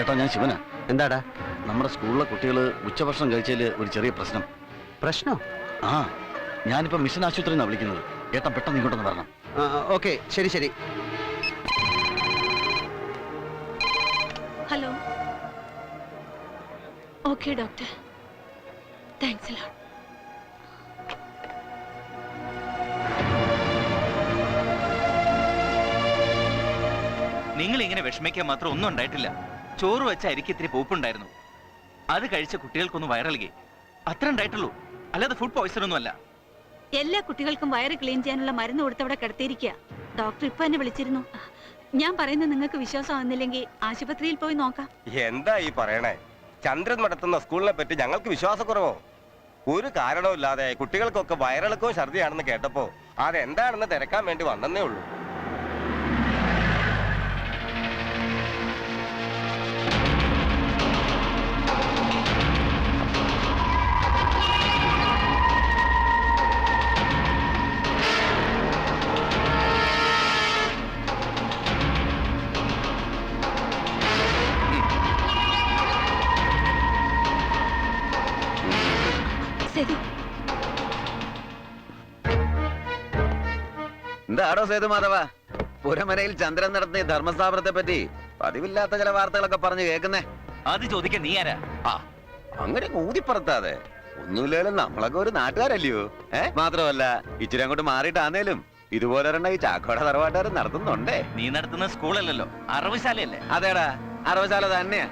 ഏട്ടാ ഞാൻ ശിവനാ. എന്താടാ? നമ്മുടെ സ്കൂളിലെ കുട്ടികൾ ഉച്ചഭക്ഷണം കഴിച്ചതിൽ ഒരു ചെറിയ പ്രശ്നം. പ്രശ്നോ? ആ ഞാനിപ്പോ മിഷൻ ആശുപത്രി നിന്നാണ് വിളിക്കുന്നത്. ഏട്ടൻ പെട്ടെന്ന് ഇങ്ങോട്ടൊന്ന് വരണം. ഓക്കെ ശരി ശരി. Hello. Okay doctor. Thanks lot നിങ്ങൾ ഇങ്ങനെ വിഷമിക്കാൻ മാത്രം ഒന്നും ഉണ്ടായിട്ടില്ല. ചോറ് വെച്ച അരിക്ക് ഇത്തിരി പൂപ്പുണ്ടായിരുന്നു. അത് കഴിച്ച കുട്ടികൾക്കൊന്ന് വയറിളകി അത്ര ഉണ്ടായിട്ടുള്ളൂ. അല്ലാതെ ഫുഡ് പോയ്സൺ ഒന്നും അല്ല എല്ലാ കുട്ടികൾക്കും വയറ് ക്ലീൻ ചെയ്യാനുള്ള മരുന്ന് കൊടുത്തവിടെ കിടത്തിയിരിക്കുക. ഡോക്ടർ ഇപ്പൊ എന്നെ വിളിച്ചിരുന്നു. ഞാൻ പറയുന്നത് നിങ്ങൾക്ക് വിശ്വാസമാകുന്നില്ലെങ്കിൽ ആശുപത്രിയിൽ പോയി നോക്കാം. എന്താ ഈ പറയണേ? ചന്ദ്രൻ നടത്തുന്ന സ്കൂളിനെ പറ്റി ഞങ്ങൾക്ക് വിശ്വാസക്കുറവോ? ഒരു കാരണവും ഇല്ലാതെ കുട്ടികൾക്കൊക്കെ വയറിളക്കവും ഛർദിയാണെന്ന് കേട്ടപ്പോ അതെന്താണെന്ന് തിരക്കാൻ വേണ്ടി വന്നേ ഉള്ളൂ. എന്താടോ സേതുമാധവ? പുരമനയിൽ ചന്ദ്രൻ നടത്തുന്ന ഈ ധർമ്മസ്ഥാപനത്തെ പറ്റി പതിവില്ലാത്ത ചില വാർത്തകളൊക്കെ പറഞ്ഞു കേൾക്കുന്നേ. അത് ചോദിക്കാൻ നീ ആരാ? ആ അങ്ങനെ ഊതിപ്പറത്താതെ. ഒന്നുമില്ലാലും നമ്മളൊക്കെ ഒരു നാട്ടുകാരല്ലയോ? ഏ? മാത്രമല്ല ഇച്ചിരി അങ്ങോട്ട് മാറിയിട്ടാന്നേലും ഇതുപോലെ ഒരെണ്ണം ഈ ചാക്കോട തറവാട്ടുകാർ നടത്തുന്നുണ്ടേ. നീ നടത്തുന്ന സ്കൂളല്ലല്ലോ അറവുശാലയല്ലേ? അതേടാ അറവശാല തന്നെയാ.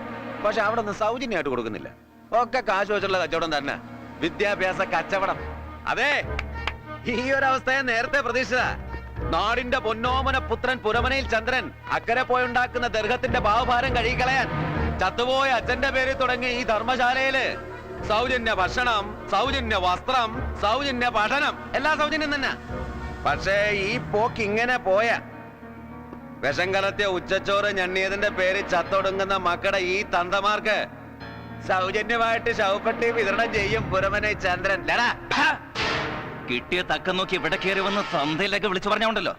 പക്ഷെ അവിടെ ഒന്നും സൗജന്യമായിട്ട് കൊടുക്കുന്നില്ല. ഒക്കെ കാശ് വെച്ചുള്ള കച്ചവടം തന്നെ. വിദ്യാഭ്യാസ കച്ചവടം. അതെ ഈ ഒരു അവസ്ഥയെ നേരത്തെ പ്രതീക്ഷിച്ച നാടിന്റെ പൊന്നോമന പുത്രൻ പുരമനയിൽ ചന്ദ്രൻ അക്കരെ പോയുണ്ടാക്കുന്ന ദർഹത്തിന്റെ ഭാവഭാരം കഴുകിക്കളയാൻ ചത്തുപോയ അച്ഛന്റെ പേര് തുടങ്ങി ഈ ധർമ്മശാലയിൽ. സൗജന്യ ഭക്ഷണം സൗജന്യ വസ്ത്രം സൗജന്യ പഠനം എല്ലാ സൗജന്യം തന്നെ. പക്ഷേ ഈ പോക്ക് ഇങ്ങനെ പോയ വിഷം കലർത്തിയ ഉച്ചച്ചോറ് ഞണ്ണിയതിന്റെ പേര് ചത്തൊടുങ്ങുന്ന മക്കളുടെ ഈ തന്തമാർക്ക് സൗജന്യമായിട്ട് ശവപ്പെട്ടി വിതരണം ചെയ്യും പുരമനെ ചന്ദ്രൻ. ലടാ. കിട്ടിയ തക്കം നോക്കി ഇവിടെ കയറി വന്ന് സന്ധ്യയിലൊക്കെ വിളിച്ചു പറഞ്ഞോണ്ടല്ലോ.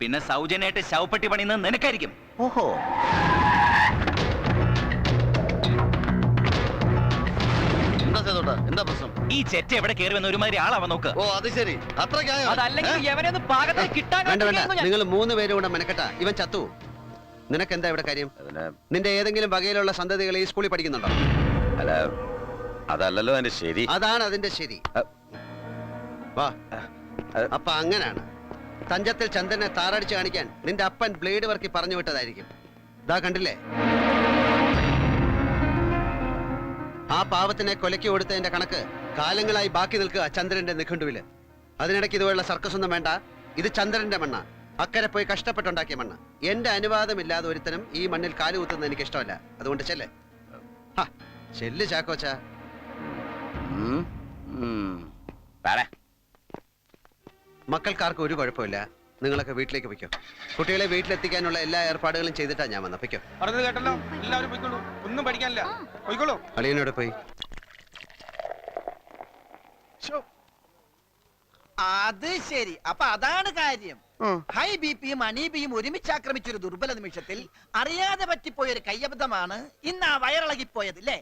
പിന്നെ സൗജന്യമായിട്ട് ശവപ്പെട്ടി പണിയുന്നത് നിനക്കായിരിക്കും. ഓഹോ. എന്താ പ്രശ്നം? ഈ ചെറ്റ എവിടെ കയറി വന്ന ഒരുമാതിരി ആളാവാ നോക്ക്. ഓ അത് ശരി. അത്രയ്ക്കായോ അതല്ലെങ്കിൽ കിട്ടാൻ വേണ്ട വേണ്ട. നിങ്ങൾ മൂന്ന് പേരും കൂടെ മെനക്കെട്ട. ഇവൻ ചത്തു. നിനക്ക് എന്താ ഇവിടെ കാര്യം? നിന്റെ ഏതെങ്കിലും വകയിലുള്ള സന്തതികൾ ഈ സ്കൂളിൽ പഠിക്കുന്നുണ്ടോ? അല്ല അതല്ലല്ലോ എന്റെ ശരി. അതാണ് അതിന്റെ ശരി. വാ. അപ്പൊ അങ്ങനാണ്. തഞ്ചത്തിൽ ചന്ദ്രനെ താറടിച്ച് കാണിക്കാൻ നിന്റെ അപ്പൻ ബ്ലേഡ് വർക്കി പറഞ്ഞു വിട്ടതായിരിക്കും. ഇതാ കണ്ടില്ലേ? ആ പാവത്തിനെ കൊലക്കി കൊടുത്തതിന്റെ കണക്ക് കാലങ്ങളായി ബാക്കി നിൽക്കുക ചന്ദ്രന്റെ നിഘണ്ടുവിൽ. അതിനിടയ്ക്ക് ഇതുപോലുള്ള സർക്കസ് ഒന്നും വേണ്ട. ഇത് ചന്ദ്രന്റെ മണ്ണ. അക്കരെ പോയി കഷ്ടപ്പെട്ടുണ്ടാക്കിയ മണ്ണ്. എന്റെ അനുവാദമില്ലാതെ ഒരുത്തനും ഈ മണ്ണിൽ കാലുകുത്തുന്നത് എനിക്ക് ഇഷ്ടമല്ല അതുകൊണ്ട് ചെല്ലേ. ചെല്ല് ചാക്കോച്ചാ. മക്കൾക്കാർക്കും ഒരു കുഴപ്പമില്ല. നിങ്ങളൊക്കെ വീട്ടിലേക്ക് പൊയ്ക്കോ. കുട്ടികളെ വീട്ടിലെത്തിക്കാനുള്ള എല്ലാ ഏർപ്പാടുകളും ചെയ്തിട്ടാ ഞാൻ വന്ന. പൊയ്ക്കോ. പറഞ്ഞത് കേട്ടല്ലോ? എല്ലാവരും പോയിക്കോളൂ. ഒന്നും പഠിക്കാനില്ല. പോയിക്കോളൂ. അളിയനോട് പോയി. അത് ശരി. അപ്പൊ അതാണ് കാര്യം. ഹൈ ബി പിയും അനീബിയും ഒരുമിച്ച് ആക്രമിച്ചൊരു ദുർബല നിമിഷത്തിൽ അറിയാതെ പറ്റിപ്പോയ ഒരു കയ്യബദ്ധമാണ് ഇന്ന് ആ വയറിളകിപ്പോയത് അല്ലേ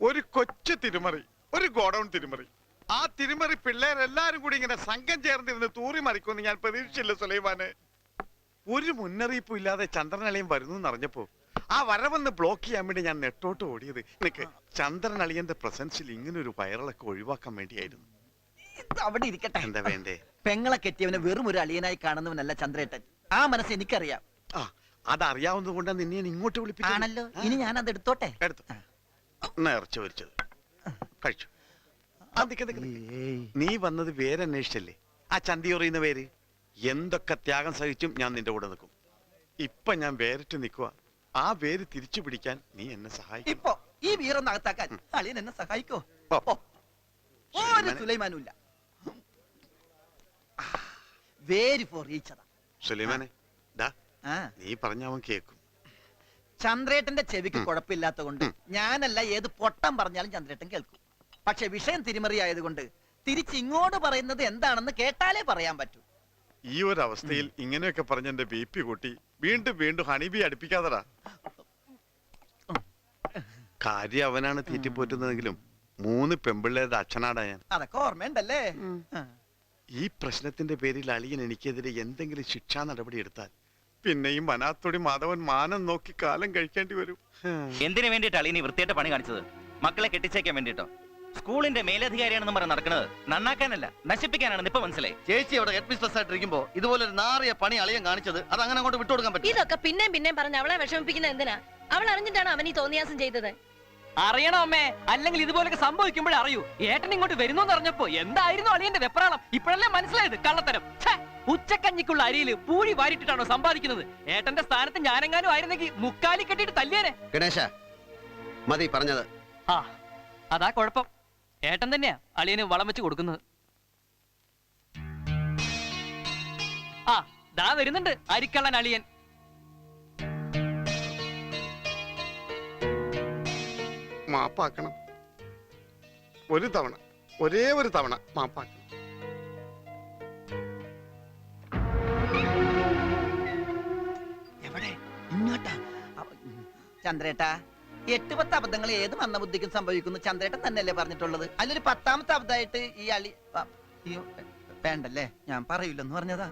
ഒരു കൊച്ചു തിരുമറി ഒരു ഗോഡൗൺ തിരുമറി. ആ തിരുമറി പിള്ളേരെല്ലാരും കൂടി ഇങ്ങനെ സംഘം ചേർന്നിരുന്ന് തൂറി മറിക്കുമെന്ന് ഞാൻ പ്രതീക്ഷിച്ചില്ല സുലൈമാന്. ഒരു മുന്നറിയിപ്പും ഇല്ലാതെ ചന്ദ്രനളിയൻ വരുന്നു എന്നറിഞ്ഞപ്പോ ആ വരവെന്ന് ബ്ലോക്ക് ചെയ്യാൻ വേണ്ടി ഞാൻ നെട്ടോട്ട് ഓടിയത്. എനിക്ക് ചന്ദ്രനളിയന്റെ പ്രസൻസിൽ ഇങ്ങനെ ഒരു വൈറലൊക്കെ ഒഴിവാക്കാൻ വേണ്ടിയായിരുന്നു. അവിടെ ഇരിക്കട്ടെ. എന്താ വേണ്ടേ? പെങ്ങളെ കെട്ടിയവനെ വെറും ഒരു അളിയനായി കാണുന്നവനല്ല ചന്ദ്രേട്ടൻ. ആ മനസ്സ് എനിക്കറിയാം. ആ അതറിയാവുന്നത് കൊണ്ട് നിന്നെ ഞാൻ ഇങ്ങോട്ട് വിളിപ്പിക്കാണല്ലോ ഇനി ഞാൻ അത് എടുത്തോട്ടെ? എടുത്തു. നേർച്ച വരിച്ചത് കഴിച്ചു. ആ, നിക്ക്, നിക്ക്, നിക്ക്. നീ വന്നത് പേരന്വേഷിച്ചല്ലേ? ആ ചന്തി പറയുന്ന പേര്? എന്തൊക്കെ ത്യാഗം സഹിച്ചും ഞാൻ നിന്റെ കൂടെ നിൽക്കും. ഇപ്പൊ ഞാൻ വേറിട്ട് നിൽക്കുക ആ പേര് തിരിച്ചു പിടിക്കാൻ നീ എന്നെ സഹായിക്കും. ഇപ്പൊ ഈ വീറൊന്ന് അകത്താക്കാൻ അളിയൻ എന്നെ സഹായിക്കോ? ഓ. ഓ. ഒരു സുലൈമാനെ. സുലൈമാനും ഇല്ല വേരി ഫോർ സുലൈമാനെ ആ. നീ പറഞ്ഞ അവൻ കേക്കും. ചന്ദ്രേട്ടന്റെ ചെവിക്ക് കുഴപ്പമില്ലാത്ത കൊണ്ട് ഞാനല്ല ഏത് പൊട്ടം പറഞ്ഞാലും ചന്ദ്രേട്ടൻ കേൾക്കും. പക്ഷെ വിഷയം തിരിമറി ആയതുകൊണ്ട് തിരിച്ചിങ്ങോട്ട് പറയുന്നത് എന്താണെന്ന് കേട്ടാലേ പറയാൻ പറ്റൂ. ഈ ഒരു അവസ്ഥയിൽ ഇങ്ങനെയൊക്കെ പറഞ്ഞ എന്റെ ബി പി കൂട്ടി വീണ്ടും വീണ്ടും ഹണിബി അടുപ്പിക്കാതടാ. കാര്യം അവനാണ് തീറ്റിപ്പോറ്റുന്നതെങ്കിലും മൂന്ന് പെമ്പിള്ളേരുടെ അച്ഛനാടാ ഞാൻ. അതൊക്കെ ഓർമ്മയുണ്ടല്ലേ? ഈ പ്രശ്നത്തിന്റെ പേരിൽ അളിയൻ എനിക്കെതിരെ എന്തെങ്കിലും ശിക്ഷാ നടപടി എടുത്താൽ പിന്നെയും വനാത്തൊടി മാധവൻ മാനം നോക്കി കാലം കഴിക്കേണ്ടി വരും. എന്തിനു വേണ്ടിയിട്ടാണ് അളിയനി വൃത്തിയായിട്ട് പണി കാണിച്ചത്? മക്കളെ കെട്ടിച്ചേക്കാൻ വേണ്ടിട്ടോ സ്കൂളിന്റെ മേലധികാരിയാണെന്ന് പറഞ്ഞ് നടക്കുന്നത് നന്നാക്കാനല്ല നശിപ്പിക്കാനാണ് ഇപ്പൊ മനസ്സിലായി. ചേച്ചി അവിടെ ഹെഡ് മിസ്ട്രസ് ആയിട്ടിരിക്കുമ്പോ ഇതുപോലെ ഒരു നാറിയ പണി അളിയൻ കാണിച്ചത് അത് അങ്ങനെ അങ്ങോട്ട് വിട്ടുകൊടുക്കാൻ പറ്റും ഇതൊക്കെ പിന്നെയും പിന്നെയും പറഞ്ഞ് അവളെ വിഷമിപ്പിക്കുന്നത് എന്തിനാ? അവൾ അറിഞ്ഞിട്ടാണ് അവൻ ഈ തോന്നിയാസം ചെയ്തത്? അറിയണം അമ്മേ. അല്ലെങ്കിൽ ഇതുപോലൊക്കെ സംഭവിക്കുമ്പോഴേ അറിയൂ. ഏട്ടൻ ഇങ്ങോട്ട് വരുന്നു അറിഞ്ഞപ്പോ എന്തായിരുന്നു അളിയന്റെ വെപ്രാളം? ഇപ്പോഴല്ലേ മനസ്സിലായത്? കള്ളത്തരം. ഛേ, ഉച്ചക്കഞ്ഞിക്കുള്ള അരിയിൽ പൂഴി വാരിട്ടിട്ടാണോ സമ്പാദിക്കുന്നത്? ഏട്ടന്റെ സ്ഥാനത്ത് ഞാനെങ്ങാനും ആയിരുന്നെങ്കിൽ മുക്കാലി കെട്ടിയിട്ട് തല്ലിയേനെ. ഗണേശ മതി പറഞ്ഞത്. ആ അതാ കുഴപ്പം. ഏട്ടൻ തന്നെയാ അളിയന് വളം വെച്ച് കൊടുക്കുന്നത്. ആ ദാ വരുന്നുണ്ട് അരിക്കള്ളൻ അളിയൻ. മാപ്പാക്കണം. ഒരു തവണ ഒരേ ഒരു തവണ മാപ്പാക്കണം. എവിടെ? ഇങ്ങോട്ടാ. ചന്ദ്രേട്ടാ എട്ട് പത്ത് അബദ്ധങ്ങൾ ഏത് മന്ദബുദ്ധിക്കും സംഭവിക്കുന്നു? ചന്ദ്രേട്ടൻ തന്നെയല്ലേ പറഞ്ഞിട്ടുള്ളത്. അതിലൊരു പത്താമത്തെ അബദ്ധമായിട്ട് ഈ അളി അയ്യോ, വേണ്ടല്ലേ? ഞാൻ പറയൂലെന്ന് പറഞ്ഞതാ.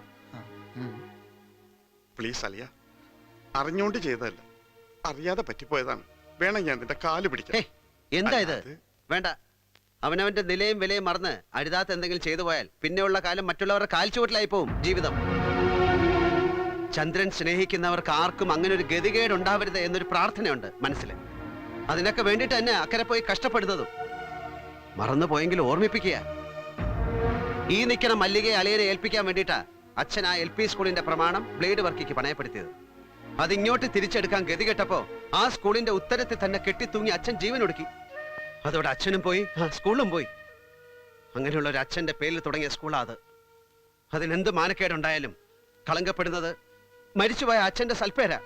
പ്ലീസ് അലിയ അറിഞ്ഞോണ്ട് ചെയ്തതല്ല. അറിയാതെ പറ്റിപ്പോയതാണ്. വേണം ഞാൻ നിന്റെ കാൽ പിടിക്കാം. എന്തായത് എന്താ ഇത്? അത് വേണ്ട. അവനവന്റെ നിലയും വിലയും മറന്ന് അരുതാത്ത എന്തെങ്കിലും ചെയ്തു പോയാൽ പിന്നെയുള്ള കാലം മറ്റുള്ളവരുടെ കാൽച്ചുവട്ടിലായി പോവും ജീവിതം. ചന്ദ്രൻ സ്നേഹിക്കുന്നവർക്ക് ആർക്കും അങ്ങനെ ഒരു ഗതികേട് ഉണ്ടാവരുത് എന്നൊരു പ്രാർത്ഥനയുണ്ട് മനസ്സിൽ. അതിനൊക്കെ വേണ്ടിട്ട് തന്നെ അക്കരെ പോയി കഷ്ടപ്പെടുന്നതും. മറന്നു പോയെങ്കിൽ ഓർമ്മിപ്പിക്കുക. ഈ നിൽക്കുന്ന മല്ലികയെ അളിയനെ ഏൽപ്പിക്കാൻ വേണ്ടിയിട്ടാ അച്ഛൻ ആ എൽ പി സ്കൂളിന്റെ പ്രമാണം ബ്ലേഡ് വർക്കിക്ക് പണയപ്പെടുത്തിയത്. അതിങ്ങോട്ട് തിരിച്ചെടുക്കാൻ ഗതികെട്ടപ്പോ ആ സ്കൂളിന്റെ ഉത്തരത്തിൽ തന്നെ കെട്ടിത്തൂങ്ങി അച്ഛൻ ജീവൻ ജീവനൊടുക്കി അതോടെ അച്ഛനും പോയി ആ സ്കൂളും പോയി. അങ്ങനെയുള്ള ഒരു അച്ഛന്റെ പേരിൽ തുടങ്ങിയ സ്കൂളാ അത്. അതിനെന്ത് മാനക്കേടുണ്ടായാലും കളങ്കപ്പെടുന്നത് മരിച്ചുപോയ അച്ഛന്റെ സൽപ്പേര.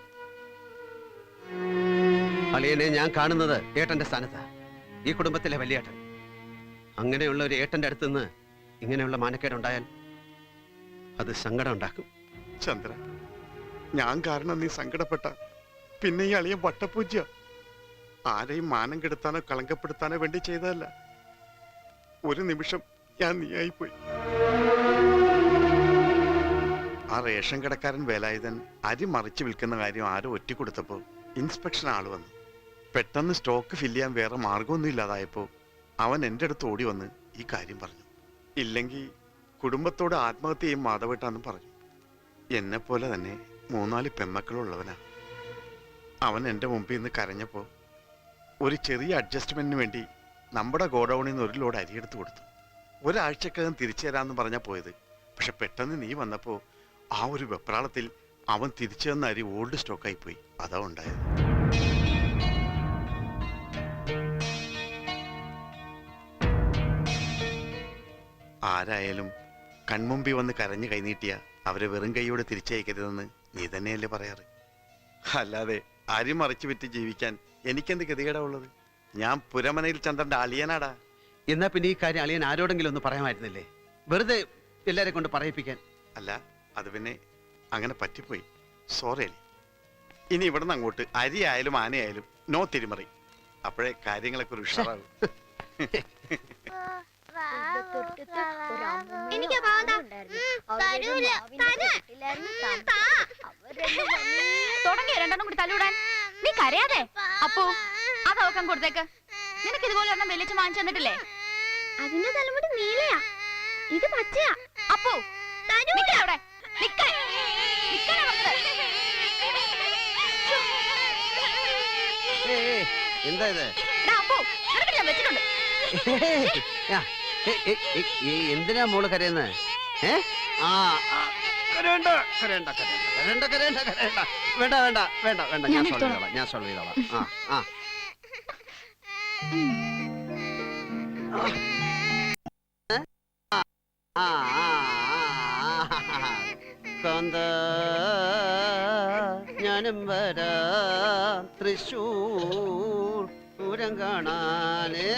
അളിയനെ ഞാൻ കാണുന്നത് ഏട്ടന്റെ സ്ഥാനത്താ. ഈ കുടുംബത്തിലെ വലിയേട്ടൻ അങ്ങനെയുള്ള ഒരു ഏട്ടന്റെ അടുത്ത് നിന്ന് ഇങ്ങനെയുള്ള മാനക്കേടുണ്ടായാൽ അത് സങ്കടം ഉണ്ടാക്കും. ചന്ദ്ര ഞാൻ കാരണം നീ സങ്കടപ്പെട്ട പിന്നെ ഈ അളിയൻ വട്ടപ്പൂജ്യ ആരെയും മാനം കെടുത്താനോ കളങ്കപ്പെടുത്താനോ വേണ്ടി ചെയ്തതല്ല. ഒരു നിമിഷം ഞാൻ നീയായിപ്പോയി. ആ റേഷൻ കടക്കാരൻ വേലായുധൻ അരി മറിച്ച് വിൽക്കുന്ന കാര്യം ആരോ ഒറ്റിക്കൊടുത്തപ്പോ ഇൻസ്പെക്ഷൻ ആൾ വന്നു. പെട്ടെന്ന് സ്റ്റോക്ക് ഫില്ല് ചെയ്യാൻ വേറെ മാർഗമൊന്നും ഇല്ലാതായപ്പോൾ അവൻ എന്റെ അടുത്ത് ഓടി വന്ന് ഈ കാര്യം പറഞ്ഞു. ഇല്ലെങ്കിൽ കുടുംബത്തോട് ആത്മഹത്യ ചെയ്യും മാധവട്ടാന്ന് പറഞ്ഞു. എന്നെപ്പോലെ പോലെ തന്നെ മൂന്നാൽ പെമ്മക്കളുള്ളവനാണ് അവൻ എന്റെ മുമ്പിൽ നിന്ന് കരഞ്ഞപ്പോൾ ഒരു ചെറിയ അഡ്ജസ്റ്റ്മെന്റിന് വേണ്ടി നമ്മുടെ ഗോഡൌണിൽ നിന്ന് ഒരു ലോഡ് അരിയെടുത്ത് കൊടുത്തു. ഒരാഴ്ചക്കകം തിരിച്ചു തരാമെന്ന് പറഞ്ഞാൽ പോയത്. പക്ഷെ പെട്ടെന്ന് നീ വന്നപ്പോൾ ആ ഒരു വെപ്രാളത്തിൽ അവൻ തിരിച്ചു തന്ന അരി ഓൾഡ് സ്റ്റോക്കായി പോയി. അതാ ഉണ്ടായത്. ആരായാലും കൺമുമ്പി വന്ന് കരഞ്ഞു കൈനീട്ടിയ അവരെ വെറും കൈയോടെ തിരിച്ചയക്കരുതെന്ന് നീ തന്നെയല്ലേ പറയാറ്? അല്ലാതെ അരി മറിച്ചു വിറ്റ് ജീവിക്കാൻ എനിക്കെന്ത് ഗതികേടാ ഉള്ളത്? ഞാൻ പുരമനയിൽ ചന്ദ്രന്റെ അളിയനാടാ. എന്നാ പിന്നെ ഈ കാര്യം അളിയൻ ആരോടെങ്കിലും ഒന്ന് പറയാമായിരുന്നില്ലേ? വെറുതെ എല്ലാരെ കൊണ്ട് പറയിപ്പിക്കാൻ. അല്ല അത് പിന്നെ അങ്ങനെ പറ്റിപ്പോയി. സോറി അലി. ഇനി ഇവിടുന്ന് അങ്ങോട്ട് അരി ആയാലും ആനയായാലും നോ തിരിമറി. അപ്പോഴേ കാര്യങ്ങളൊക്കെ ഒരു ഉഷാറാകും എനിക്ക് തുടങ്ങിയ? രണ്ടെണ്ണം കൂടി തല്ലൂടാൻ. നീ കരയാതെ. അപ്പോ അത് അവക്കാൻ കൊടുത്തേക്ക്. നിനക്ക് ഇതുപോലെ ഒരെണ്ണം വലിച്ചു വാങ്ങിച്ചു തന്നിട്ടില്ലേ? അതിന്റെ തലമുടി നീലയാ. ഇത് പച്ചയാ. അപ്പോ അവിടെ. നിക്ക്. എന്താ ഇത്? വെച്ചിട്ടുണ്ട്. എന്തിനാ മോൾ കരയുന്നത് ഏ ആ ആ, കരയണ്ട കരയണ്ട കരയണ്ട കരയണ്ട കരയണ്ട കരയണ്ട വേണ്ട വേണ്ട വേണ്ട വേണ്ട ഞാൻ ഞാൻ സോൾവ് എടുത്തോളാം. ചെയ്തോളാം ഞാൻ സോൾവ് ചെയ്തോളാം ആ ആ ആ, ആ, ആ, ആ. കാന്ത ഞാനും വരാം തൃശൂർ പൂരം കാണാനേ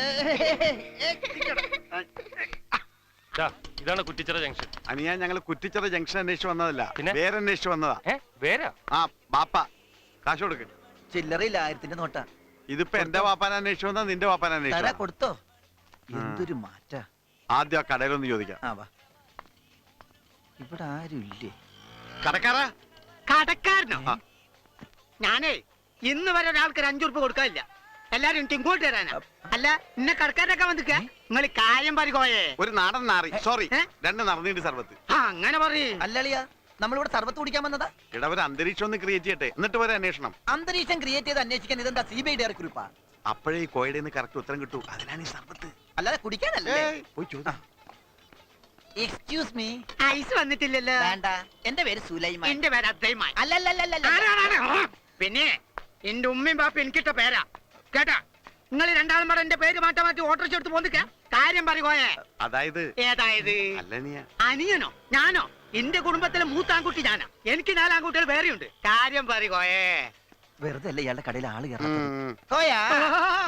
ഇതാണ് കുറ്റിച്ചിറ ജംഗ്ഷൻ. അനിയാ ഞങ്ങൾ കുറ്റിച്ചിറ ജംഗ്ഷൻ അന്വേഷിച്ച് വന്നതല്ല. പിന്നെ? വേറെ അന്വേഷിച്ച് വന്നതാ. ഏ? വേരാ ആ ബാപ്പ കാശ് കൊടുക്ക്. ചില്ലറയില്ല ആയിരത്തിന്റെ നോട്ടാ. ഇതിപ്പോ എന്റെ വാപ്പാൻ അന്വേഷിച്ചു വന്നാ നിന്റെ വാപ്പാൻ തരാ അന്വേഷിച്ചു കൊടുത്തോ? എന്തൊരു മാറ്റ. ആദ്യം ആ കടയിലൊന്ന് ചോദിക്കാം. ആ വാ. ഇവിടെ ആരും ഇല്ലേ? കടക്കാരാ? കടക്കാരനോ? ആ. ഞാനേ ഇന്ന് വരെ ഒരാൾക്ക് ഒരു അഞ്ചു റുപ്യ കൊടുക്കാനില്ല. എല്ലാരും ഇങ്ങോട്ട് വരാനാ. അല്ല ഇന്നെ കടക്കാരൊക്കെ വന്നിക്ക നിങ്ങൾ കാര്യം പരികോയേ ഒരു നാടൻ നാറി. സോറി രണ്ട് നടന്നിട്ട് സർബത്ത് ആ അങ്ങനെ പറയേ. അല്ലളിയാ നമ്മളിവിടെ സർബത്ത് കുടിക്കാൻ വന്നതാ? ഇടവരെ അന്തരീക്ഷം ഒന്ന് ക്രിയേറ്റ് ചെയ്യട്ടെ. എന്നിട്ട് വരെ അന്വേഷണം. അന്തരീക്ഷം ക്രിയേറ്റ് ചെയ്ത് അന്വേഷിക്കാൻ ഇതെന്താ സി ബി ഐ ഡയറി കുറിപ്പാ അപ്പോഴേ ഈ കോയുടെ നിന്ന് കറക്റ്റ് ഉത്തരം കിട്ടൂ. അതിനാണ് ഈ സർബത്ത് അല്ലാതെ കുടിക്കാനല്ലേ? പോയി ചോദിക്കാം. എക്സ്ക്യൂസ് മീ ഐസ് വന്നിട്ടില്ലല്ലോ. വേണ്ട. എന്റെ പേര് സുലൈമാൻ. എന്റെ പേര് അദ്ദൈമാൻ അല്ലല്ലല്ലല്ല? പിന്നെ എന്റെ ഉമ്മയും ബാപ്പ എനിക്കിട്ട പേരാ. കേട്ടാ നിങ്ങൾ രണ്ടാളും പാടെ എന്റെ പേര് മാറ്റാൻ മാറ്റി ഓട്ടോറിച്ച് എടുത്ത് പോന്നിക്ക കാര്യം പറയുകോയേ അതായത്? ഏതായത്? അനിയനോ? ഞാനോ? എന്റെ കുടുംബത്തിലെ മൂത്താൻകുട്ടി ഞാനാ. എനിക്ക് നാലാൺകുട്ടികൾ വേറെയുണ്ട്. കാര്യം പറയുകോയേ വെറുതെ അല്ല ഇയാളുടെ കടയിൽ ആൾ കയറാത്തത്? കോയാ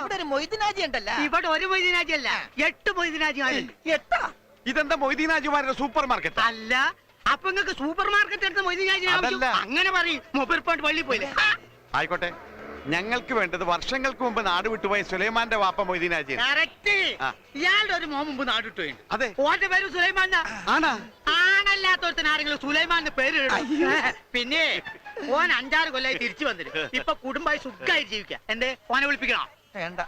ഇവിടെ ഒരു മൊയ്തിനാജി ഉണ്ടല്ലോ. ഒരു മൊയ്തീനാജി അല്ല എട്ട് മൊയ്തീനാജിമാരുണ്ട്. എട്ടാ? ഇതെന്താ മൊയ്തീനാജുമാരുടെ സൂപ്പർ മാർക്കറ്റ് അല്ല അപ്പൊ നിങ്ങൾക്ക് സൂപ്പർ മാർക്കറ്റ് എടുത്ത് മൊയ്തീനാജി അങ്ങനെ പറയും മൊബൈൽ പോയി പള്ളി പോയില്ലേ? ആയിക്കോട്ടെ. ഞങ്ങൾക്ക് വേണ്ടത് വർഷങ്ങൾക്ക് മുമ്പ് നാട് വിട്ടുപോയ സുലൈമാന്റെ വാപ്പ മൊയ്തീനാജി കറക്റ്റ്. ആ. ഇയാളുടെ ഒരു മോൻ മുമ്പ് നാടിട്ടുപോയിട്ടുണ്ട് അതെ. ഓന്റെ പേര് സുലൈമാൻ ആണാ? ആരെങ്കിലും സുലൈമാന്റെ പേര്. പിന്നെ ഓൻ അഞ്ചാറ് കൊല്ലായി തിരിച്ചു വന്നിട്ട് ഇപ്പൊ കുടുംബമായി സുഖമായി ജീവിക്ക. എന്തേ? ഓനെ വിളിപ്പിക്കണോ? വേണ്ട.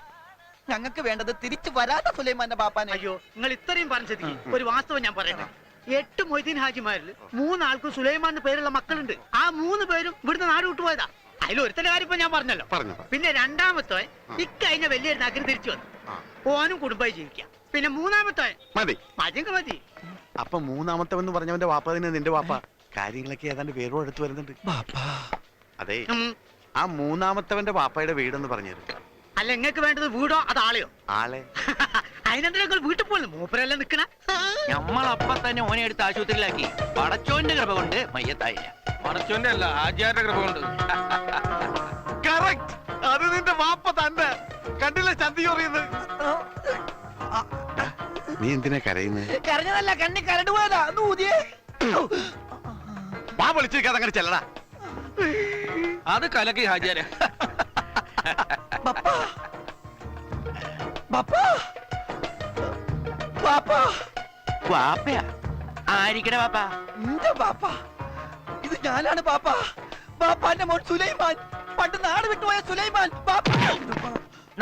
ഞങ്ങൾക്ക് വേണ്ടത് തിരിച്ചു വരാത്ത സുലൈമാന്റെ പാപ്പാനെ. അയ്യോ നിങ്ങൾ ഇത്രയും പറഞ്ഞത് ഒരു വാസ്തവം ഞാൻ പറയട്ടെ. എട്ട് മൊയ്തീൻ ഹാജിമാരിൽ മൂന്നാൾക്കും സുലൈമാന്റെ പേരുള്ള മക്കളുണ്ട്. ആ മൂന്ന് പേരും ഇവിടുന്ന് നാട് വിട്ടുപോയതാ അതിൽ ഒരുത്തന്റെ കാര്യം ഇപ്പൊ ഞാൻ പറഞ്ഞല്ലോ. പറഞ്ഞു പിന്നെ രണ്ടാമത്തെ ഇക്കഴിഞ്ഞ വലിയ നഗരം തിരിച്ചു വന്നു. ഓനും കുടുംബമായി ജീവിക്കാം. പിന്നെ മൂന്നാമത്തെ മതി. മതിയൊക്കെ മതി. അപ്പൊ മൂന്നാമത്തെ എന്ന് പറഞ്ഞവന്റെ വാപ്പ തന്നെ നിന്റെ വാപ്പ. കാര്യങ്ങളൊക്കെ ഏതാണ്ട് പേരോട് എടുത്തു വരുന്നുണ്ട്. അതെ. ആ മൂന്നാമത്തവന്റെ വാപ്പയുടെ വീടെന്ന് പറഞ്ഞു അല്ല നിങ്ങൾക്ക് വേണ്ടത് വീടോ അത് ആളെയോ? ആളെ. അതിനെന്തിനാ നിങ്ങൾ വീട്ടിൽ പോകുന്നു മൂപ്പരെല്ലാം നിക്കണ? നമ്മളപ്പ തന്നെ ഓനെ എടുത്ത് ആശുപത്രിയിലാക്കി. പടച്ചോന്റെ കൃപ കൊണ്ട് മയ്യത്തായില്ല. മറച്ചോന്റെ അല്ല ആചാര്യ കൃപ കൊണ്ട്. കറക്റ്റ് അത് നിന്റെ വാപ്പ തന്നെ കണ്ടില്ല ചന്തി ചൊറിയുന്നത്? നീ എന്തിനാ കരയുന്നത് കരഞ്ഞതല്ല കണ്ണി കരട് പോയതാ. നൂതിയേ വാ വിളിച്ചിരിക്കാതെ അങ്ങനെ ചെല്ലടാ. അത് കലക്കി ഹാജാര് ബപ്പാ. പപ്പാ പാപ്പാ. വാപ്പയാ ആരിക്കട വാപ്പ എന്റെ പാപ്പ? ഇത് ഞാനാണ് പാപ്പ. പാപ്പാന്റെ മോൻ സുലൈമാൻ. പണ്ട് നാട് വിട്ടുപോയ സുലൈമാൻ. പാപ്പ.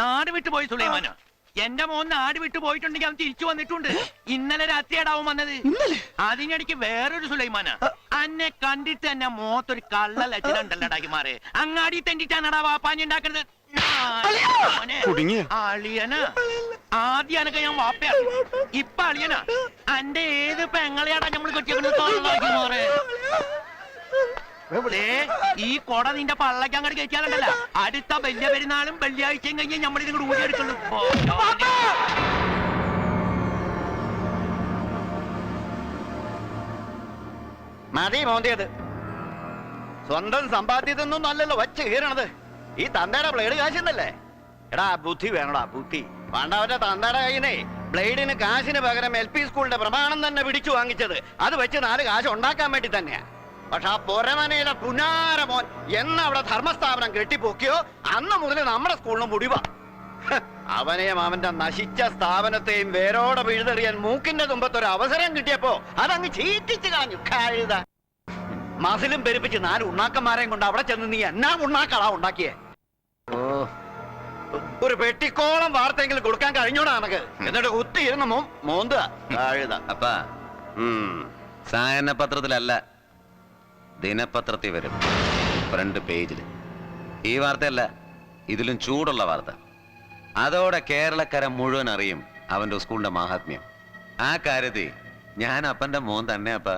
നാട് വിട്ടു പോയി സുലൈമാനോ എന്റെ മോൻ നാട് വിട്ടു പോയിട്ടുണ്ടെങ്കിൽ അവൻ തിരിച്ചു വന്നിട്ടുണ്ട്. ഇന്നലെ രാത്രിയാടാവും വന്നത്. അതിനിടയ്ക്ക് വേറൊരു സുലൈമാനാ അന്നെ കണ്ടിട്ട് തന്നെ മോത്തൊരു കള്ള ലക്ഷണുണ്ടല്ലടാക്കി മാറ് അങ്ങാടി തെണ്ടിട്ടാണടാ വാപ്പാഞ്ഞി ഉണ്ടാക്കുന്നത് മോനെ, കുടുങ്ങിയ അളിയനാ ആദ്യം അനക്ക ഞാൻ വാപ്പയാ. ഇപ്പൊ അളിയന. അന്റെ ഏത് പെങ്ങളെയാടാ നമ്മൾ ദേ, ഈ കൊട നിന്റെ പള്ളക്ക് അങ്ങോട്ട് കയറ്റിയാലുണ്ടല്ല. അടുത്ത വലിയ പെരുന്നാളും വെള്ളിയാഴ്ചയും കഴിഞ്ഞ് നമ്മൾ ഊരിയെടുക്കുള്ളൂ ഓ, മതി മോന്തിയത്. സ്വന്തം സമ്പാദ്യത്തൊന്നും അല്ലല്ലോ വച്ച് കീറണത്. ഈ തന്തയുടെ ബ്ലേഡ് കാശിന്നല്ലേ? എടാ ബുദ്ധി വേണടാ ബുദ്ധി. പണ്ടവന്റെ തന്തയുടെ കയ്യിനെ ബ്ലേഡിന് കാശിന് പകരം എൽ പി സ്കൂളിന്റെ പ്രമാണം തന്നെ പിടിച്ചു വാങ്ങിച്ചത്. അത് വെച്ച് നാല് കാശ് ഉണ്ടാക്കാൻ വേണ്ടി തന്നെയാ. പക്ഷെ ആ പൊരമനയിലെ പുനാരമോൻ എന്ന് അവിടെ ധർമ്മസ്ഥാപനം കെട്ടിപ്പൊക്കിയോ? അന്ന് മുതൽ നമ്മുടെ സ്കൂളിന് മുടിവാ. അവനെയും അവന്റെ നശിച്ച സ്ഥാപനത്തെയും വേരോടെ പിഴുതെറിയാൻ മൂക്കിന്റെ തുമ്പത്തൊരു അവസരം കിട്ടിയപ്പോ അതങ്ങ് ചീറ്റിച്ച് കളഞ്ഞു. കഴുത മസിലും പെരുപ്പിച്ച് നാല് ഉണ്ണാക്കന്മാരെയും കൊണ്ട് അവിടെ ചെന്ന് നീ എന്നാ ഉണ്ണാക്കളാ ഉണ്ടാക്കിയേ? ഓ. ഒരു പെട്ടിക്കോളം വാർത്തെങ്കിലും കൊടുക്കാൻ കഴിഞ്ഞോടാ എനക്ക് എന്നിട്ട് കുത്തിയിരുന്ന മോ മോന്ത അപ്പ. സായന പത്രത്തിലല്ല ദിനപത്രത്തിൽ വരും. ഫ്രണ്ട് പേജിൽ ഈ വാർത്തയല്ല ഇതിലും ചൂടുള്ള വാർത്ത. അതോടെ കേരളക്കര മുഴുവൻ അറിയും അവന്റെ സ്കൂളിന്റെ മാഹാത്മ്യം. ആ കാര്യത്തിൽ ഞാൻ അപ്പന്റെ മോൻ തന്നെ അപ്പ.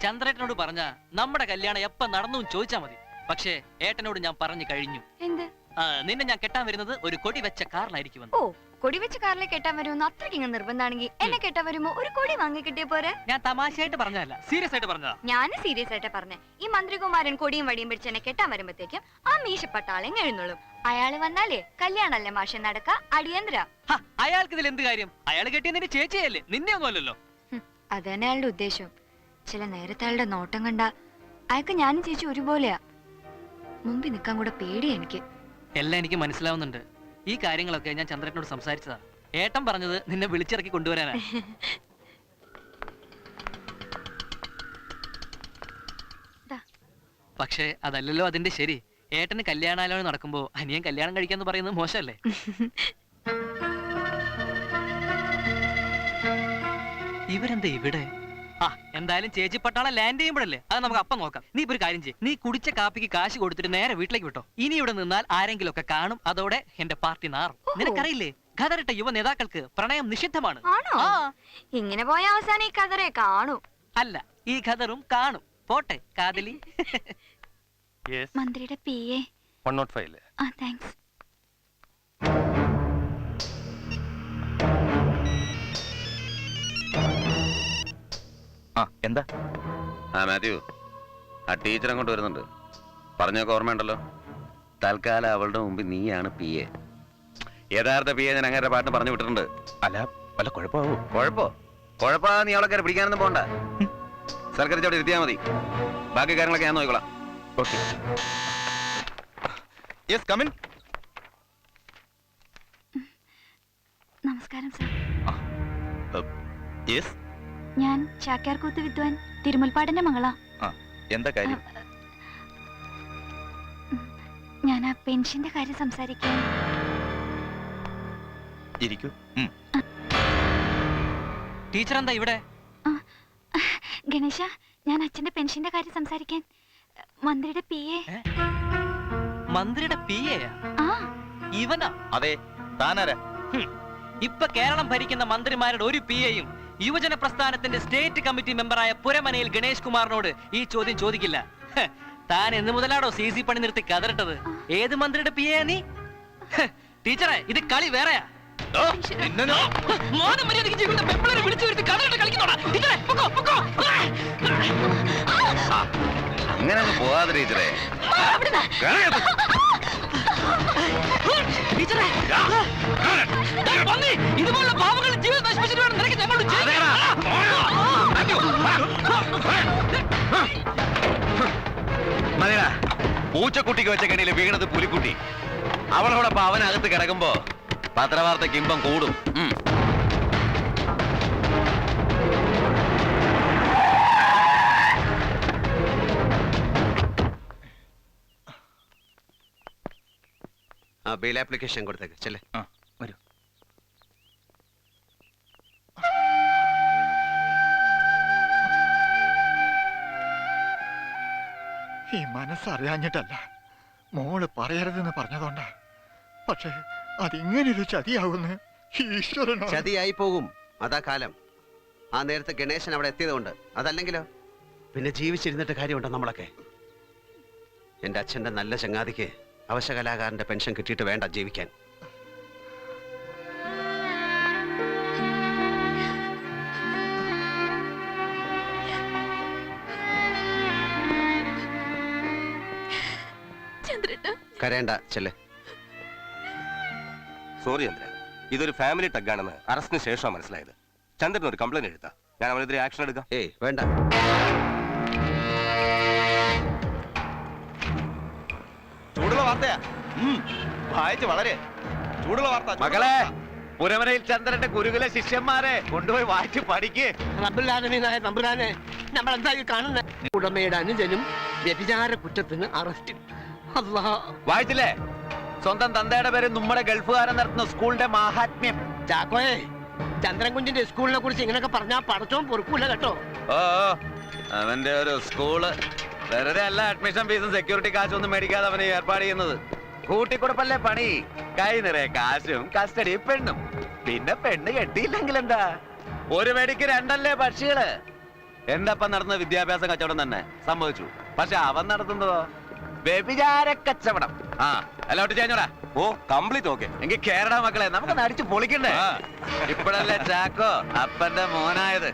ചന്ദ്രേട്ടനോട് പറഞ്ഞ നമ്മുടെ കല്യാണം എപ്പ നടന്നു ചോദിച്ചാ മതി. പക്ഷേ ഏട്ടനോട് ഞാൻ പറഞ്ഞു കഴിഞ്ഞു. എന്ത്? ആ, നിന്നെ ഞാൻ കെട്ടാൻ വരുന്നത് ഒരു കൊടി വെച്ച കാറിലായിരിക്കും ഓ കൊടി വെച്ച് കാറിലെ കെട്ടാൻ വരുമെന്ന് അത്രയ്ക്ക് ഇങ്ങ് നിർബന്ധാണെങ്കിൽ എന്നെ കെട്ടാൻ വരുമ്പോ ഒരു കൊടി വാങ്ങി കിട്ടിയ പോരെ? ഞാൻ തമാശയായിട്ട് പറഞ്ഞതല്ല സീരിയസ് ആയിട്ട് പറഞ്ഞതാ. ഞാൻ സീരിയസ് ആയിട്ട് പറഞ്ഞേ. ഈ മന്ത്രികുമാരൻ കൊടിയും വടിയും പിടിച്ച് എന്നെ കെട്ടാൻ വരുമ്പത്തേക്കും ആ മീശപ്പെട്ടാളെ എഴുന്നള്ളും. അയാൾ വന്നാലേ കല്യാണല്ലേ മാഷൻ നടക്ക? അടിയന്തര. ഹ, അയാൾക്ക് ഇതിൽ എന്ത് കാര്യം? അയാൾ കെട്ടിയ നിന്റെ ചേച്ചിയല്ലേ നിന്നെ ഒന്നുമല്ലല്ലോ. അത് തന്നെ അയാളുടെ ഉദ്ദേശം. ചില നേരത്തെ അയാളുടെ നോട്ടം കണ്ട അയാൾക്ക് ഞാനും ചേച്ചി ഒരുപോലെയാ. മുമ്പിൽ നിൽക്കാൻ കൂടെ പേടിയാ എനിക്ക്. എല്ലാം എനിക്ക് മനസ്സിലാവുന്നുണ്ട്. ഈ കാര്യങ്ങളൊക്കെ ഞാൻ ചന്ദ്രനോട് സംസാരിച്ചതാ. ഏട്ടൻ പറഞ്ഞത് നിന്നെ വിളിച്ചിറക്കി കൊണ്ടുവരാനാ. പക്ഷേ അതല്ലല്ലോ അതിന്റെ ശരി. ഏട്ടന് കല്യാണാലോചന നടക്കുമ്പോ അനിയൻ കല്യാണം കഴിക്കാന്ന് പറയുന്നത് മോശമല്ലേ? ഇവരെന്താ ഇവിടെ? ആ എന്തായാലും ചേച്ചി പട്ടാളം ലാൻഡ് ചെയ്യുമ്പോഴല്ലേ? അത് നമുക്ക് അപ്പം നോക്കാം. നീ ഇപ്പൊ ഒരു കാര്യം ചെയ്യും. നീ കുടിച്ച കാപ്പിക്ക് കാശ് കൊടുത്തിട്ട് നേരെ വീട്ടിലേക്ക് വിട്ടോ. ഇനി ഇവിടെ നിന്നാൽ ആരെങ്കിലും ഒക്കെ കാണും. അതോടെ എന്റെ പാർട്ടി നാറും. നിനക്കറിയില്ലേ? ഖദറിട്ട യുവ നേതാക്കൾക്ക് പ്രണയം നിഷിദ്ധമാണ്. ആണോ? ഇങ്ങനെ പോയ അവസാനം ഈ ഖദറെ കാണൂ. അല്ല ഈ ഖദറും കാണും. പോട്ടെ കാതലി. മന്ത്രിയുടെ P A one note five ആ താങ്ക്സ് ആ എന്താ? ആ മാത്യു ആ ടീച്ചർ അങ്ങോട്ട് വരുന്നുണ്ട്. പറഞ്ഞൊക്കെ ഓർമ്മയുണ്ടല്ലോ? തൽക്കാലം അവളുടെ മുമ്പിൽ നീയാണ് പി എ. യഥാർത്ഥ പി എ ഞാൻ അങ്ങനെ പാട്ടിന് പറഞ്ഞു വിട്ടിട്ടുണ്ട്. അല്ല വല്ല കുഴപ്പമാവോ? കുഴപ്പോ? കുഴപ്പമാ നീ അവളെ കയറി പിടിക്കാനൊന്നും പോണ്ട. സർക്കാർ ചോട്ട് ഇരുത്തിയാൽ മതി. ബാക്കി കാര്യങ്ങളൊക്കെ ഞാൻ നോക്കിക്കോളാം. ഓക്കെ. യെസ് കമിൻ നമസ്കാരം സർ. യെസ് ഞാൻ ചാക്യാർകൂത്ത് വിദ്വാൻ തിരുമുൽപ്പാടിന്റെ മകളാ. എന്താ കാര്യം? ഞാൻ ആ പെൻഷന്റെ കാര്യം സംസാരിക്കാൻ ഇരിക്കൂ. ടീച്ചർ എന്താ ഇവിടെ? ഗണേശ ഞാൻ അച്ഛന്റെ പെൻഷന്റെ കാര്യം സംസാരിക്കാൻ. മന്ത്രിയുടെ പി എ. മന്ത്രിയുടെ പി എ ആ. ഇവനാ? അതെ താനാരാ? ഇപ്പൊ കേരളം ഭരിക്കുന്ന മന്ത്രിമാരുടെ ഒരു പി എയും യുവജന പ്രസ്ഥാനത്തിന്റെ സ്റ്റേറ്റ് കമ്മിറ്റി മെമ്പറായ പുരമനയിൽ ഗണേഷ് കുമാറിനോട് ഈ ചോദ്യം ചോദിക്കില്ല. താൻ എന്ന് മുതലാണോ സി സി പണി നിർത്തി കതറിട്ടത്? ഏത് മന്ത്രിയുടെ പി എ നീ? ടീച്ചറെ ഇത് കളി വേറെയാ. മോനെ മര്യാദയ്ക്ക് ജീവിക്കുന്ന പെമ്പിളരെ വിളിച്ചു വരുത്തി കതറിട്ട് കളിക്കുന്നോടാ. ടീച്ചറെ പൊക്കോ പൊക്കോ. അങ്ങനെ അങ്ങ് പോവാതെ ടീച്ചറെ. ഇതുപോലുള്ള നശിപ്പിച്ചിട്ട് വേണം നിനക്ക്. മതിടാ പൂച്ചക്കുട്ടിക്ക് വെച്ച കണിയിൽ വീണത് പുലിക്കുട്ടി. അവളോടൊപ്പം അവനകത്ത് കിടക്കുമ്പോ പത്രവാർത്ത കിംബം കൂടും. ആ ബെയിൽ ആപ്ലിക്കേഷൻ കൊടുത്തേക്ക്. ചെല്ലേ. ഈ മനസ്സറിയാഞ്ഞിട്ടല്ല. മോൾ പറയരുതെന്ന് പറഞ്ഞതുകൊണ്ടാ. പക്ഷേ അതിങ്ങനൊരു ചതിയാവുന്ന് ഈശ്വരനോ ചതിയായി പോകും അതാ കാലം. ആ നേരത്തെ ഗണേശൻ അവിടെ എത്തിയതുകൊണ്ട് അതല്ലെങ്കിലോ? പിന്നെ ജീവിച്ചിരുന്നിട്ട് കാര്യമുണ്ടോ നമ്മളൊക്കെ? എന്റെ അച്ഛന്റെ നല്ല ചങ്ങാതിക്ക് അവശകലാകാരന്റെ പെൻഷൻ കിട്ടിയിട്ട് വേണ്ട ജീവിക്കാൻ. ചന്ദ്രേട്ട. കരയണ്ട ചെല്ലേ. സോറി ചന്ദ്ര. ഇതൊരു ഫാമിലി ടഗാണെന്ന് അറസ്റ്റിന് ശേഷമാണ് മനസ്സിലായത്. ചന്ദ്രൻ ഒരു കംപ്ലൈന്റ് എഴുതാം. ഞാൻ അവനെതിരെ ആക്ഷൻ എടുക്കാം. ഏയ് വേണ്ട. ചൂടുള്ള വാർത്തയാ. വായിച്ച് വളരെ. ചൂടുള്ള വാർത്ത മകളെ പുരമനയിൽ ചന്ദ്രന്റെ ഗുരുകുല ശിഷ്യന്മാരെ കൊണ്ടുപോയി വായിച്ച് പഠിക്ക്. റബ്ബുല്ലാലമീനായ തമ്പുരാനെ നമ്മൾ എന്തായി കാണുന്നത് ഉടമയുടെ അനുജനും വ്യഭിചാര കുറ്റത്തിന് അറസ്റ്റിൽ. അല്ലാ വായിച്ചില്ലേ? സ്വന്തം തന്തയുടെ പേര് നമ്മുടെ ഗൾഫുകാരൻ നടത്തുന്ന സ്കൂളിന്റെ മാഹാത്മ്യം. ചാക്കോയെ ചന്ദ്രൻകുഞ്ചിന്റെ സ്കൂളിനെ കുറിച്ച് ഇങ്ങനെയൊക്കെ പറഞ്ഞാൽ പഠിച്ചോ പൊറുക്കൂല കേട്ടോ. ഓ അവന്റെ ഒരു സ്കൂൾ. വെറുതെ അല്ല അഡ്മിഷൻ ഫീസും സെക്യൂരിറ്റി കാശും ഒന്നും മേടിക്കാതെ അവനെ ഏർപ്പാട് ചെയ്യുന്നത്. കൂട്ടിക്കൊടുപ്പല്ലേ പണി? കൈ നിറയെ കാശും കസ്റ്റഡി പെണ്ണും. പിന്നെ പെണ്ണ് കെട്ടിയില്ലെങ്കിൽ എന്താ ഒരു മെടിക്ക് രണ്ടല്ലേ പക്ഷികൾ? എന്റെ അപ്പം നടന്ന വിദ്യാഭ്യാസ കച്ചവടം തന്നെ? സംഭവിച്ചു പക്ഷെ അവൻ നടത്തുന്നതോ വ്യഭിചാര കച്ചവടം. ആ അല്ലോട്ട് ചേഞ്ഞോടാ. ഓ കംപ്ലീറ്റ് ഓക്കെ എങ്കിൽ കേരള മക്കളെ നമുക്ക് അടിച്ചു പൊളിക്കണ്ടേ ഇപ്പോഴല്ലേ ചാക്കോ അപ്പന്റെ മോനായത്.